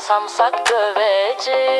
Sansak dövecek